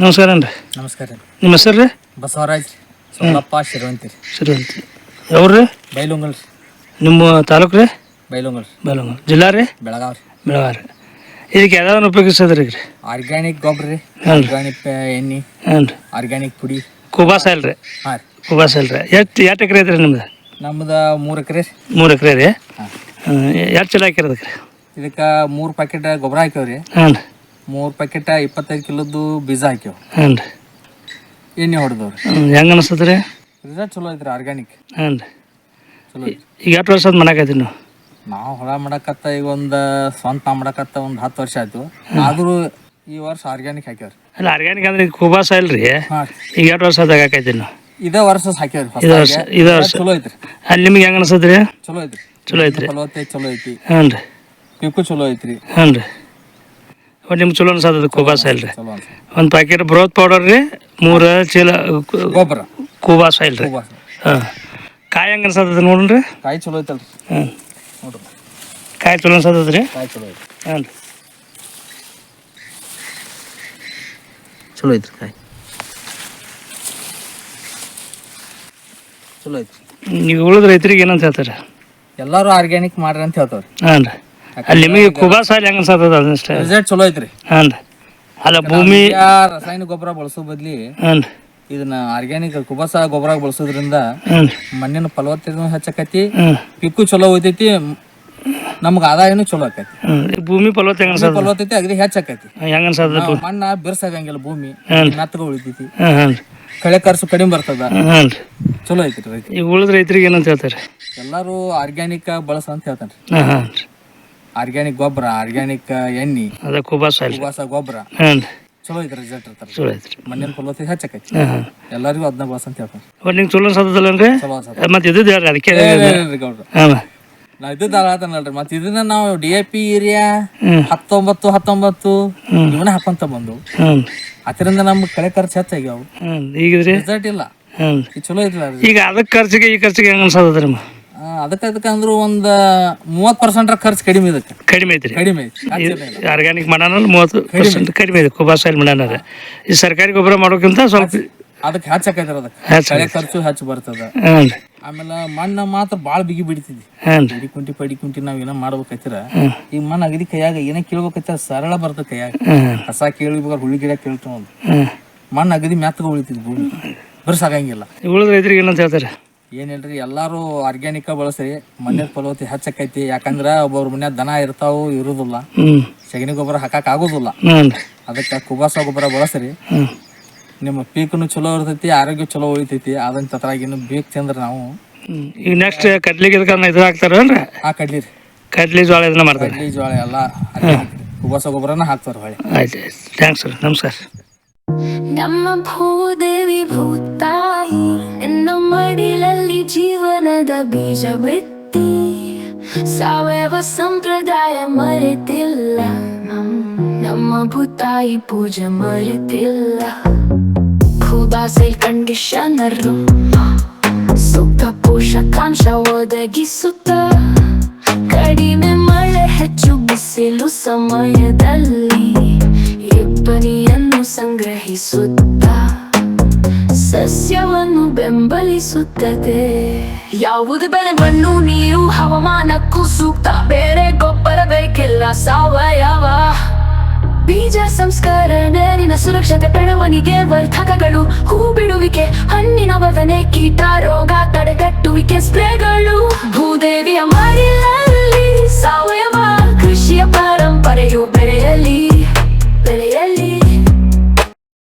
ನಮಸ್ಕಾರ ರೀ ನಮಸ್ಕಾರ ರೀ. ನಿಮ್ಮ ಹೆಸರು ರೀ? ಬಸವರಾಜ್ ಸೋಮಪ್ಪ ಶಿರವಂತಿ ರೀ. ಅಂತ ಯಾವ್ರು ರೀ? ಬೈಲುಂಗಲ್ ರೀ. ನಿಮ್ಮ ತಾಲೂಕು ರೀ? ಬೈಲುಂಗಲ್ ರೀ. ಬೆಳಗಾವಿ ಜಿಲ್ಲಾ ರೀ? ಬೆಳಗಾವ್ ರೀ. ಬೆಳಗಾವಿ ಇದಕ್ಕೆ ಯಾವ್ದಾದ್ರು ಉಪಯೋಗಿಸೋದ್ರಿ ರೀ ಆರ್ಗ್ಯಾನಿಕ್ ಗೊಬ್ಬರ ರೀ. ಹಾಂ ರೀ. ಆರ್ಗ್ಯಾನಿಕ್ ಎಣ್ಣೆ. ಹಾಂ ರೀ. ಆರ್ಗ್ಯಾನಿಕ್ ಪುಡಿ. ಕುಬಾಸ ಇಲ್ರಿ ಹಾಂ ರೀ. ಕುಬಾಸ ಇಲ್ರಿ ಎಷ್ಟು ಎಷ್ಟು ಎಕರೆ ಐತ್ರಿ ನಿಮ್ದು? ನಮ್ದು ಮೂರು ಎಕರೆ ರೀ. ಮೂರು ಎಕರೆ ರೀ? ಹಾಂ. ಎಷ್ಟು ಚಲೋ ಹಾಕಿರೋದಕ್ಕೆ ರೀ ಇದಕ್ಕೆ ಮೂರು ಪ್ಯಾಕೆಟ್ ಗೊಬ್ಬರ ಹಾಕ್ಯಾವ್ರಿ. ಹಾಂ ರೀ. ಮೂರು ಪ್ಯಾಕೆಟ್ ಇಪ್ಪತ್ತೈದು ಕಿಲೋದು ಬೀಜ ಹಾಕ್ಯಾವ. ಹಾಂ ರೀ. ಎಣ್ಣೆ ಹೊಡೆದವ್ರಿ? ಹೆಂಗೆ ಅನಿಸ್ತದೆ ರೀ? ರಿಸಲ್ಟ್ ಚಲೋ ಐತ್ರಿ ಆರ್ಗ್ಯಾನಿಕ್ ರೀ. ಚಲೋ ಐತಿ ಈಗ ಎಷ್ಟು ವರ್ಷ ಮಾಡಾಕೈತಿ ನೀವು? ನಾವು ಹೊಲ ಮಾಡಕತ್ತ ಈಗ ಒಂದು ಸ್ವಂತ ಮಾಡಕತ್ತ ಒಂದು ಹತ್ತು ವರ್ಷ ಆಯ್ತು. ಆದರೂ ಈ ವರ್ಷ ಆರ್ಗ್ಯಾನಿಕ್ ಹಾಕ್ಯಾವ್ರಿ. ಅಲ್ಲ ಆರ್ಗ್ಯಾನಿಕ್ ಅಂದ್ರೆ ಈಗ ಕುಬಾಸ ಇಲ್ರಿ? ಹಾಂ. ಈಗ ಎಷ್ಟು ವರ್ಷ ಆದಾಗ ಹಾಕೈತಿ ನೀವು? ಇದೇ ವರ್ಷ ಹಾಕ್ಯಾವ್ರಿ ಇದೇ ವರ್ಷ ಹೊಸ್ದಾಗಿ. ಇದೇ ವರ್ಷ. ಚಲೋ ಐತ್ರಿ. ಅಲ್ಲಿ ನಿಮ್ಗೆ ಹೆಂಗೆ ಅನಿಸ್ತದೆ ರೀ? ಚಲೋ ಐತ್ರಿ. ಚಲೋ ಐತ್ರಿ. ಫಲವತ್ತೆ ಚಲೋ ಐತಿ. ಹ್ಞೂ ರೀ. ಚಲೋ ಐತ್ರಿ. ಹ್ಞೂ ರೀ. ಒಟ್ಟು ನಿಮ್ಗೆ ಚಲೋ ಅನ್ಸದ ಕುಬಾಸ ಇಲ್ರಿ. ರೀ ಒಂದು ಪ್ಯಾಕೆಟ್ ಬ್ರೋತ್ ಪೌಡರ್ ರೀ ಮೂರು ಚೀಲ ಗೊಬ್ಬರ. ಕುಬಾಸ ಇಲ್ರಿ. ಹಾಂ. ಕಾಯಿ ಹೆಂಗೆ ಅನ್ಸದ ನೋಡ್ರಿ? ಕಾಯಿ ಚಲೋ ಐತಲ್ರಿ. ಹಾಂ. ಕಾಯಿ ಚಲೋ ಅನ್ಸದ ರೀ ಕಾಯಿ ಚಲೋ ಐತಿ ಹಾಂ ಚಲೋ ಐತ್ರಿ ಕಾಯಿ. ಚಲೋ ಐತ್ರಿ. ನೀವು ಉಳಿದ ರೈತರಿಗೆ ಏನಂತ ಹೇಳ್ತಾರೆ? ಎಲ್ಲರೂ ಆರ್ಗ್ಯಾನಿಕ್ ಮಾಡ್ರಿ ಅಂತ ಹೇಳ್ತಾವ್ರಿ. ಹಾಂ ರೀ. ಅಲ್ಲಿ ನಿಮಗೆ ಹೆಂಗ ಅನ್ಸತ್ತದ ಅದಷ್ಟೇ ರಿಸಲ್ಟ್ ಚಲೋ ಐತ್ರಿ. ಹಾಂ ಅಲ್ಲ ಭೂಮಿ ರಾಸಾಯನಿಕ ಗೊಬ್ಬರ ಬಳಸೋ ಬದ್ಲಿ ಹಾಂ ಇದನ್ನ ಆರ್ಗ್ಯಾನಿಕ್ ಕುಬಸ ಗೊಬ್ಬರ ಬಳಸೋದ್ರಿಂದ ಮಣ್ಣಿನ ಫಲವತ್ತತೆ ಹೆಚ್ಚಕತಿ ಪಿಕ್ಕು ಚಲೋ ಹೋಯ್ತೈತಿ ನಮ್ಗ ಆದಾಯನು ಚಲೋ ಆಕೈತಿ. ಭೂಮಿ ಫಲವತ್ತೆ ಫಲವತ್ತತೆ ಅಗದಿ ಹೆಚ್ಚಾಕೈತಿ. ಹೆಂಗ ಅನ್ಸತ್ತದ ನಾವ್ ಮಣ್ಣ ಬಿರ್ಸಾಗಂಗಿಲ್ಲ ಭೂಮಿ ಮೆತ್ತಗ ಉಳಿತೈತಿ. ಕಳೆ ಖರ್ಚು ಕಡಿಮೆ ಬರ್ತದ. ಚಲೋ ಐತಿ ರೈತ ಈಗ ಉಳಿದ ರೈತರಿಗೆ ಏನಂತ ಹೇಳ್ತಾರೆ? ಎಲ್ಲಾರು ಆರ್ಗ್ಯಾನಿಕ್ ಬಳಸ ಅಂತ ಹೇಳ್ತಾನೆ ಆರ್ಗ್ಯಾನಿಕ್ ಗೊಬ್ಬರ ಆರ್ಗ್ಯಾನಿಕ್ ಎಣ್ಣಿ ಅದ ಕುಬಾಸ ಗೊಬ್ಬರ. ಹಾಂ. ರೀ ಚಲೋ ಐತಿ ರಿಸಲ್ಟ್ ಇರ್ತಾರ ಚಲೋ ಐತ್ರಿ. ಮಣ್ಣಿನ ಫಲವತ್ತತೆ ಹೆಚ್ಚಾಕೈತಿ. ಎಲ್ಲರಿಗೂ ಅದನ್ನ ಬಳಸ ಅಂತ ಹೇಳ್ತಾರೆ. ಒಟ್ಟು ನಿಂಗೆ ಚಲೋ ಅನ್ಸತ್ತದಲ್ಲನ್ರಿ ಚಲೋ ಅನ್ಸತ್ತ ಮತ್ತೆ ಇದ್ದು ಹೇಳ್ರಿ ಅದಕ್ಕೆ ಗೌಡ್ರ. ಹಾಂ ನಾ ಇದ್ದದ ಹೇಳ್ತಾನಲ್ರಿ ಮತ್ತೆ ಇದನ್ನ ನಾವು ಡಿ ಎ ಪಿ ಏರಿಯಾ ಹತ್ತೊಂಬತ್ತು ಹತ್ತೊಂಬತ್ತು ಇವನ್ನ ಹಾಕೊಂತ ಬಂದು ಹಾಂ ಅದರಿಂದ ನಮ್ಗೆ ಕಳೆ ಖರ್ಚು ಹೆಚ್ಚಾಗ್ಯಾವ. ಹಾಂ ಈಗ ರೀ ರಿಸಲ್ಟ್ ಇಲ್ಲ. ಹಾಂ ಇದು ಚಲೋ ಐತಿಲ್ಲ ಈಗ ಅದಕ್ಕೆ ಖರ್ಚಿಗೆ ಈ ಖರ್ಚಿಗೆ ಹೆಂಗೆ ಅನ್ಸತ್ತದ ರೀ ಅದಕ್ಕೆ ಅದಕ್ಕೆ ಅಂದ್ರು ಒಂದ್ ಮೂವತ್ ಪರ್ಸೆಂಟ್ ಖರ್ಚು ಕಡಿಮೆ ಇದಕ್ಕೆ. ಕಡಿಮೆ ಐತ್ರಿ. ಕಡಿಮೆ. ಆರ್ಗ್ಯಾನಿಕ್ ಮಾಡೋಣ ಮೂವತ್ತು ಪರ್ಸೆಂಟ್ ಕಡಿಮೆ ಇದೆ ಕುಬಾಸ ಇಲ್ಲಿ ಮಾಡೋಣ ಈ ಸರ್ಕಾರಿ ಗೊಬ್ಬರ ಮಾಡೋಕ್ಕಿಂತ ಸ್ವಲ್ಪ ಅದಕ್ಕೆ ಹೆಚ್ಚಾಕೈತರ ಅದಕ್ಕೆ. ಖರ್ಚು ಹೆಚ್ಚು ಬರ್ತದ. ಆಮೇಲೆ ಮಣ್ಣ ಮಾತ್ರ ಭಾಳ ಬಿಗಿ ಬಿಡ್ತಿದ್ವಿ ಪಡಿ ಕುಂಟಿ ಪಡಿ ಕುಂಟಿ ನಾವ್ ಏನೋ ಮಾಡ್ಬೇಕೈತಿರ. ಈಗ ಮಣ್ಣು ಅಗದಿ ಕೈಯಾಗ ಏನ ಕೇಳ್ಬೇಕೈತಿರ ಸರಳ ಬರ್ತದ ಕೈಯಾಗ. ಕಸ ಕೇಳಿಬೇಕಾದ್ರೆ ಹುಳಿ ಗಿಡ ಕೇಳ್ತಾವ ಮಣ್ಣ ಮಣ್ಣು ಅಗದಿ ಮ್ಯಾತ್ಗ ಉಳಿತಿದ್ವಿ ಭೂಮಿ. ಬರ್ಸಾಗಂಗಿಲ್ಲ ಉಳಿದ್ರೆ ಇದ್ರಿಗೆ ಏನಂತ ಹೇಳ್ತಾರೆ? ಏನ್ ಎಲ್ಲರೂ ಆರ್ಗ್ಯಾನಿಕ್ ಬಳಸ್ರಿ. ಮಣ್ಣಿನ ಫಲವತ್ತೆ ಹೆಚ್ಚಕೈತಿ. ಯಾಕಂದ್ರ ಒಬ್ಬೊಬ್ರ ಮನ್ಯಾಗ ದನ ಇರ್ತಾವು ಇರುದಿಲ್ಲ. ಸಗಣಿ ಗೊಬ್ಬರ ಹಾಕಕ್ ಆಗುದಿಲ್ಲ. ಅದಕ್ಕೆ ಕುಬಾಸ ಗೊಬ್ಬರ ಬಳಸ್ರಿ. ನಿಮ್ಮ ಪೀಕ್ನು ಚಲೋ ಇರ್ತೈತಿ ಆರೋಗ್ಯ ಚಲೋ ಉಳಿತೈತಿ. ಅದನ್ನ ತತ್ರಾಗಿನ್ನು ಬೇಕು ತಿಂದ್ರ ನಾವು. ಈಗ ನೆಕ್ಸ್ಟ್ ಕಡ್ಲಿಗೆ ಇದಕ್ಕೆ ಇದು ಆ ಕಡ್ಲಿ ರೀ. ಕಡ್ಲಿ ಜೋಳ ಇದನ್ನ ಮಾಡ್ತಾರೆ? ಕಡ್ಲಿ ಜೋಳ ಎಲ್ಲ. ಕುಬಾಸ ಗೊಬ್ಬರನ ಹಾಕ್ತಾರ ಹೊಳೆ ಆಯ್ತು ಥ್ಯಾಂಕ್ಸ್ ಸರ್ ನಮಸ್ಕಾರ. ನಮ್ಮ ಭೂದೇವಿ ಭೂತಾಯಿ ಬೀಜ ಬಿತ್ತಿ ಸಾವಯವ ಸಂಪ್ರದಾಯ ಮರೆತಿಲ್ಲ. ನಮ್ಮ ಭೂತಾಯಿ ಪೂಜೆ ಮರೆತಿಲ್ಲ. ಭೂಬಾಸೈ ಕಂಡೀಷನರ್ ಸೂಕ್ತ ಪೋಷಕಾಂಶ ಒದಗಿಸುತ್ತ, ಕಡಿಮೆ ಮಳೆ ಹೆಚ್ಚು ಬಿಸಿಲು ಸಮಯದಲ್ಲಿ ಇಬ್ಬನಿಯನ್ನು ಸಂಗ್ರಹಿಸುತ್ತ. ಬೆಂಬಲಿಸುತ್ತದೆ. ಯಾವುದು ಬೆಳೆ ಮಣ್ಣು ನೀರು ಹವಾಮಾನಕ್ಕೂ ಸೂಕ್ತ ಬೇರೆ ಗೊಬ್ಬರ ಬೇಕೆಲ್ಲ ಸಾವಯವ. ಬೀಜ ಸಂಸ್ಕರಣೆ ಸುರಕ್ಷತೆ, ಬೆಳವಣಿಗೆ, ವರ್ಧಕಗಳು, ಹೂ ಬಿಡುವಿಕೆ, ಹಣ್ಣಿನ ವದನೆ, ಕೀಟ, ರೋಗ, ತಡೆಗಟ್ಟುವಿಕೆ, ಸ್ಪ್ರೇಗಳು